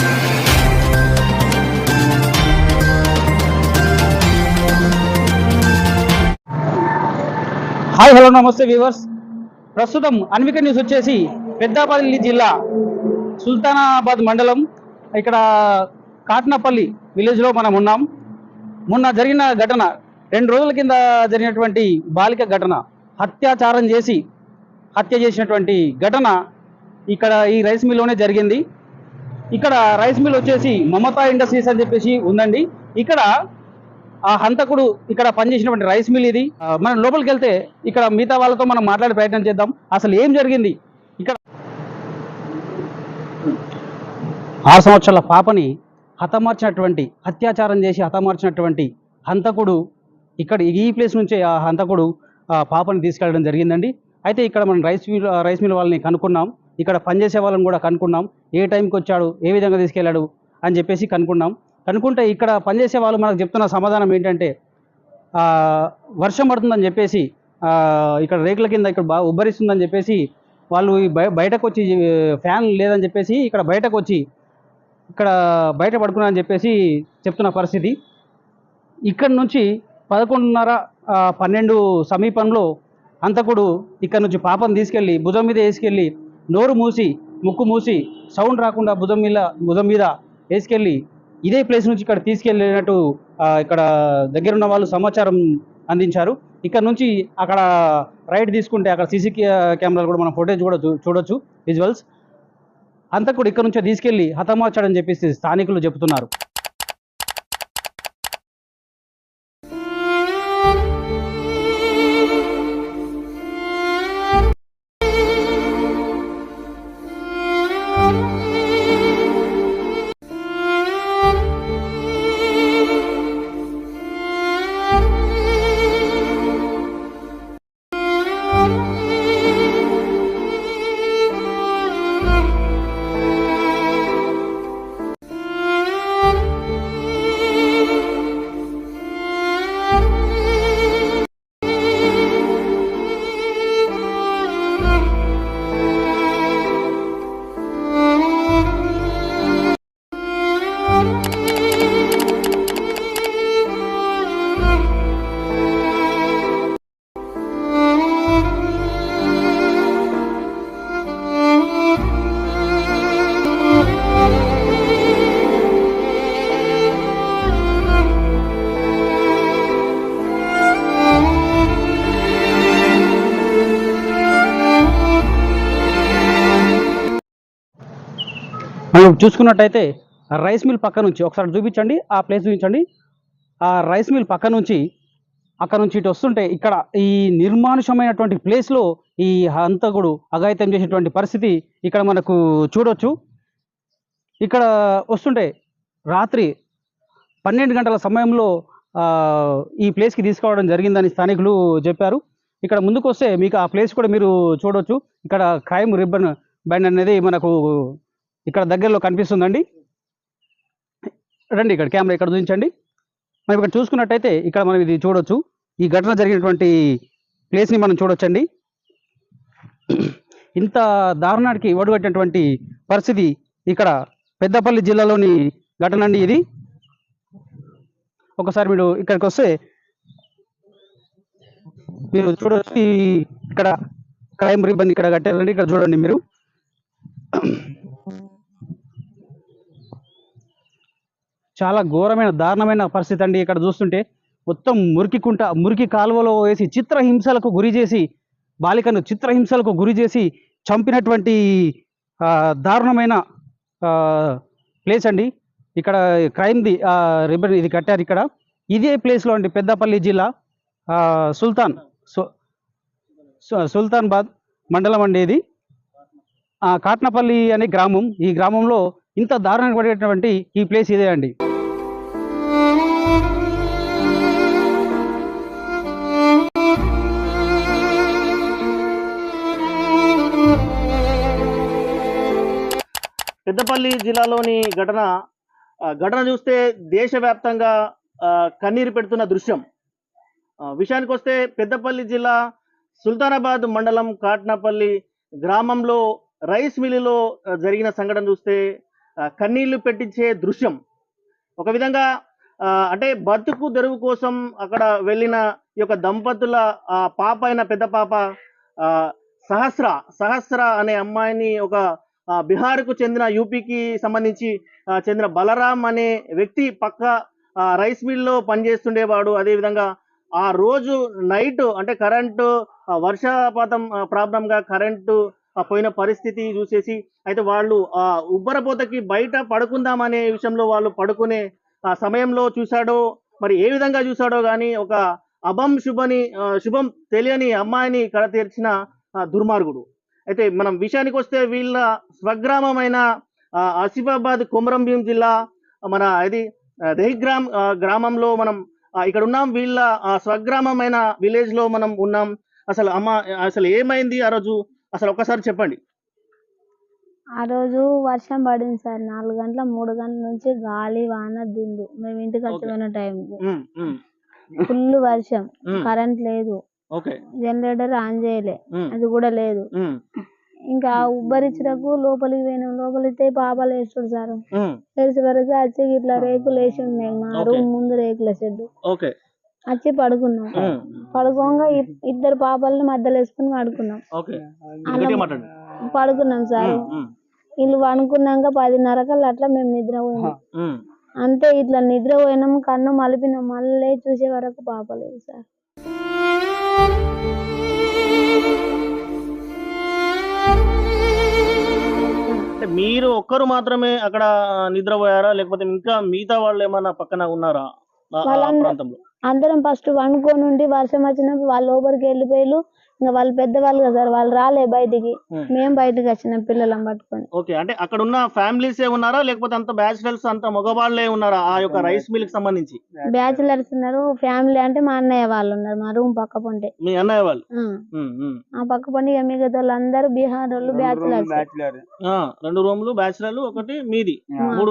Hi hello నమస్తే viewers ప్రస్తుతం Anvika news వచ్చేసి పెద్దపల్లి జిల్లా సుల్తానాబాద్ మండలం. ఇక్కడ కాట్నపల్లి విలేజ్లో మనం ఉన్నాం. మొన్న జరిగిన ఘటన రెండు రోజుల కింద జరిగినటువంటి బాలిక ఘటన హత్యాచారం చేసి హత్య చేసినటువంటి ఘటన ఇక్కడ ఈ రైస్ మిల్లోనే జరిగింది. ఇక్కడ రైస్ మిల్ వచ్చేసి మమతా ఇండస్ట్రీస్ అని చెప్పేసి ఉందండి. ఇక్కడ ఆ హంతకుడు ఇక్కడ పనిచేసినటువంటి రైస్ మిల్ ఇది. మనం లోపలికి వెళ్తే ఇక్కడ మిగతా వాళ్ళతో మనం మాట్లాడే ప్రయత్నం చేద్దాం. అసలు ఏం జరిగింది? ఇక్కడ ఆరు సంవత్సరాల పాపని హతమార్చినటువంటి అత్యాచారం చేసి హతమార్చినటువంటి హంతకుడు ఇక్కడ ఈ ప్లేస్ నుంచే ఆ హంతకుడు ఆ పాపని తీసుకెళ్ళడం జరిగిందండి. అయితే ఇక్కడ మనం రైస్ మిల్ రైస్ మిల్ వాళ్ళని కనుక్కున్నాం. ఇక్కడ పనిచేసే వాళ్ళని కూడా కనుక్కున్నాం. ఏ టైంకి వచ్చాడు? ఏ విధంగా తీసుకెళ్ళాడు? అని చెప్పేసి కనుక్కున్నాం. కనుక్కుంటే ఇక్కడ పనిచేసే వాళ్ళు మనకు చెప్తున్న సమాధానం ఏంటంటే వర్షం పడుతుందని చెప్పేసి ఇక్కడ రేకుల కింద ఇక్కడ బాగా ఉబ్బరిస్తుందని చెప్పేసి వాళ్ళు బయటకు వచ్చి ఫ్యాన్ లేదని చెప్పేసి ఇక్కడ బయటకు వచ్చి ఇక్కడ బయట పడుకున్నారని చెప్పేసి చెప్తున్న పరిస్థితి. ఇక్కడ నుంచి పదకొండున్నర పన్నెండు సమీపంలో అంతకుడు ఇక్కడ నుంచి పాపను తీసుకెళ్ళి భుజం మీద వేసుకెళ్ళి నోరు మూసి ముక్కు మూసి సౌండ్ రాకుండా భుజం మీద భుజం మీద వేసుకెళ్ళి ఇదే ప్లేస్ నుంచి ఇక్కడ తీసుకెళ్ళినట్టు ఇక్కడ దగ్గరున్న వాళ్ళు సమాచారం అందించారు. ఇక్కడ నుంచి అక్కడ రైట్ తీసుకుంటే అక్కడ సీసీ కెమెరాలు కూడా మనం ఫోటేజ్ కూడా చూడొచ్చు విజువల్స్. అంతా కూడా ఇక్కడ నుంచే తీసుకెళ్ళి హతమార్చాడని చెప్పేసి స్థానికులు చెబుతున్నారు. మనం చూసుకున్నట్టయితే రైస్ మిల్ పక్క నుంచి ఒకసారి చూపించండి ఆ ప్లేస్ చూపించండి. ఆ రైస్ మిల్ పక్క నుంచి అక్కడ నుంచి ఇటు వస్తుంటే ఇక్కడ ఈ నిర్మానుషమైనటువంటి ప్లేస్లో ఈ హంతకుడు అఘాయితం చేసేటువంటి పరిస్థితి ఇక్కడ మనకు చూడొచ్చు. ఇక్కడ వస్తుంటే రాత్రి పన్నెండు గంటల సమయంలో ఈ ప్లేస్కి తీసుకురావడం జరిగిందని స్థానికులు చెప్పారు. ఇక్కడ ముందుకు వస్తే మీకు ఆ ప్లేస్ కూడా మీరు చూడొచ్చు. ఇక్కడ క్రైమ్ రిబ్బన్ బ్యాండ్ అనేది మనకు ఇక్కడ దగ్గరలో కనిపిస్తుందండి. రండి ఇక్కడ కెమెరా ఇక్కడ చూపించండి మనం ఇక్కడ చూసుకున్నట్టయితే ఇక్కడ మనం ఇది చూడొచ్చు. ఈ ఘటన జరిగినటువంటి ప్లేస్ని మనం చూడొచ్చండి. ఇంత దారుణానికి ఒడిగట్టినటువంటి పరిస్థితి ఇక్కడ పెద్దపల్లి జిల్లాలోని ఘటన అండి ఇది. ఒకసారి మీరు ఇక్కడికి వస్తే మీరు చూడొచ్చు ఇక్కడ క్రైమ్ రిబ్బన్ ఇక్కడ కట్టారండి. ఇక్కడ చూడండి మీరు. చాలా ఘోరమైన దారుణమైన పరిస్థితి అండి ఇక్కడ చూస్తుంటే. మొత్తం మురికి కుంట మురికి కాలువలో వేసి చిత్రహింసలకు గురి చేసి బాలికను చిత్రహింసలకు గురి చేసి చంపినటువంటి దారుణమైన ప్లేస్ అండి. ఇక్కడ క్రైమ్ది రిబన్ ఇది కట్టారు ఇక్కడ. ఇదే ప్లేస్లో అండి పెద్దపల్లి జిల్లా సుల్తాన్ సు- సుల్తాన్బాద్ మండలం అండి ఇది. కాట్నపల్లి అనే గ్రామం ఈ గ్రామంలో ఇంత దారుణంగా పడేటటువంటి ఈ ప్లేస్ ఇదే అండి. పెద్దపల్లి జిల్లాలోని ఘటన ఘటన చూస్తే దేశవ్యాప్తంగా కన్నీరు పెడుతున్న దృశ్యం. విషయానికి వస్తే పెద్దపల్లి జిల్లా సుల్తానాబాద్ మండలం కాట్నపల్లి గ్రామంలో రైస్ మిల్లులో జరిగిన సంఘటన చూస్తే కన్నీళ్ళు పెట్టించే దృశ్యం. ఒక విధంగా అంటే బతుకు తెరువు కోసం అక్కడ వెళ్ళిన ఈ యొక్క దంపతుల పాప అయిన పెద్ద పాప సహస్ర సహస్ర అనే అమ్మాయిని ఒక బీహార్కు చెందిన యూపీకి సంబంధించి చెందిన బలరాం అనే వ్యక్తి పక్క రైస్ మిల్లో పనిచేస్తుండేవాడు. అదేవిధంగా ఆ రోజు నైట్ అంటే కరెంటు వర్షపాతం ప్రాబ్లంగా కరెంటు పోయిన పరిస్థితి చూసేసి అయితే వాళ్ళు ఆ ఉబ్బరపోతకి బయట పడుకుందామనే విషయంలో వాళ్ళు పడుకునే ఆ సమయంలో చూశాడో మరి ఏ విధంగా చూశాడో కానీ ఒక అభం శుభని శుభం తెలియని అమ్మాయిని కడ తీర్చిన దుర్మార్గుడు. అయితే మనం విషయానికి వస్తే వీళ్ళ స్వగ్రామమైన ఆసిఫాబాద్ కొమరంభీం జిల్లా మన ఇది దహిగ్రామ్ గ్రామంలో మనం ఇక్కడ ఉన్నాం. వీళ్ళ ఆ, స్వగ్రామమైన విలేజ్లో మనం ఉన్నాం. అసలు అమ్మ అసలు ఏమైంది ఆ రోజు? అసలు ఒక్కసారి చెప్పండి. ఆ రోజు వర్షం పడింది సార్. నాలుగు గంటల మూడు గంటల నుంచి గాలి వాన దుందు మేము ఇంటికి వచ్చిపోయిన టైం ఫుల్ వర్షం. కరెంట్ లేదు. జనరేటర్ ఆన్ చేయలే. అది కూడా లేదు. ఇంకా ఉబ్బరిచ్చినకు లోపలికి పోయినాం. లోపలికి పాపాలు వేస్తాడు సార్. తెలిసి వరకు వచ్చి ఇట్లా రేకులు వేసి ఉన్నాయి మా. రూమ్ ముందు రేకుల షెడ్ వచ్చి పడుకున్నాం. పడుకోగా ఇద్దరు పాపాలని మధ్యలో వేసుకుని పడుకున్నాం. పడుకున్నాం సార్. వీళ్ళు పడుకున్నాక పదిన్నర కల్లా అట్లా మేము నిద్ర పోయినాం. అంతే ఇట్లా నిద్ర పోయినాం కన్ను మలిపినాం మళ్ళీ చూసే వరకు పాపలేదు సార్. మీరు ఒక్కరు మాత్రమే అక్కడ నిద్రపోయారా? లేకపోతే ఇంకా మిగతా వాళ్ళు ఏమన్నా పక్కన ఉన్నారా? ప్రాంతంలో. అందరం ఫస్ట్ వండుకొని ఉండి వర్షం వచ్చినప్పుడు వాళ్ళు లోపలికి వెళ్ళిపోయారు ఇంకా వాళ్ళు పెద్దవాళ్ళు కదా సార్ వాళ్ళు రాలే బయటికి. మేము బయటకు వచ్చినాం పిల్లలను పట్టుకొని. ఓకే అంటే అక్కడ ఉన్న ఫ్యామిలీస్ ఏ ఉన్నారా? లేకపోతే అంత బ్యాచిలర్స్ అంత మగవాళ్ళే ఉన్నారా ఆ యొక్క రైస్ మిల్కి సంబంధించి బ్యాచిలర్స్ ఉన్నారు. ఫ్యామిలీ అంటే మా అన్నయ్య వాళ్ళు ఉన్నారు మా రూమ్ పక్క పొంటే. మీ అన్నయ్య వాళ్ళు? ఆ. పక్క ఇక మిగతా వాళ్ళందరూ బీహార్ వాళ్ళు బ్యాచిలర్స్. ఆ, రెండు రూములు బ్యాచిలర్లు ఒకటి మీది. మూడు